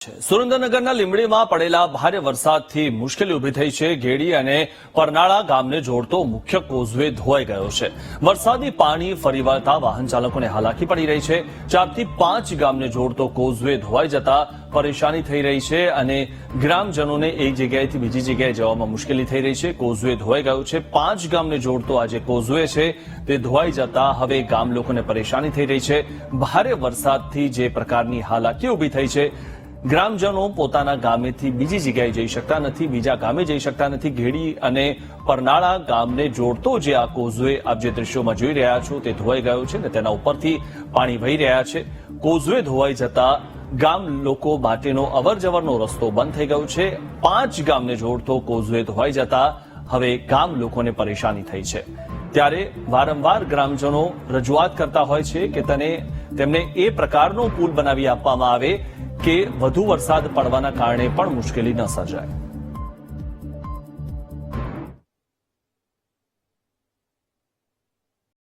સુરેન્દ્રનગરના લીંબડીમાં પડેલા ભારે વરસાદથી મુશ્કેલી ઊભી થઈ છે. ઘેડી અને પરનાળા ગામને જોડતો મુખ્ય કોઝવે ધોવાઈ ગયો છે. વરસાદી પાણી ફરી વળતા વાહન ચાલકોને હાલાકી પડી રહી છે. ચારથી પાંચ ગામને જોડતો કોઝવે ધોવાઈ જતા પરેશાની થઈ રહી છે અને ગ્રામજનોને એક જગ્યાએથી બીજી જગ્યાએ જવામાં મુશ્કેલી થઈ રહી છે. કોઝવે ધોવાઈ ગયો છે. પાંચ ગામને જોડતો આ જે કોઝવે છે તે ધોવાઈ જતા હવે ગામ લોકોને પરેશાની થઈ રહી છે. ભારે વરસાદથી જે પ્રકારની હાલાકી ઊભી થઈ છે ગ્રામજનો પોતાના ગામેથી બીજી જગ્યાએ જઈ શકતા નથી, બીજા ગામે જઈ શકતા નથી. ઘેડી અને પરનાળા ગામને જોડતો જે આ કોઝવે આપ જે દ્રશ્યોમાં જોઈ રહ્યા છો તે ધોવાઈ ગયો છે ને તેના ઉપરથી પાણી વહી રહ્યા છે. કોઝવે ધોવાઈ જતા ગામ લોકો માટેનો અવર જવરનો રસ્તો બંધ થઈ ગયો છે. પાંચ ગામને જોડતો કોઝવે ધોવાઈ જતા હવે ગામ લોકોને પરેશાની થઈ છે. ત્યારે વારંવાર ગ્રામજનો રજૂઆત કરતા હોય છે કે તને તેમને એ પ્રકારનો પુલ બનાવી આપવામાં આવે કે વધુ વરસાદ પડવાના કારણે પણ મુશ્કેલી ન સર્જાય.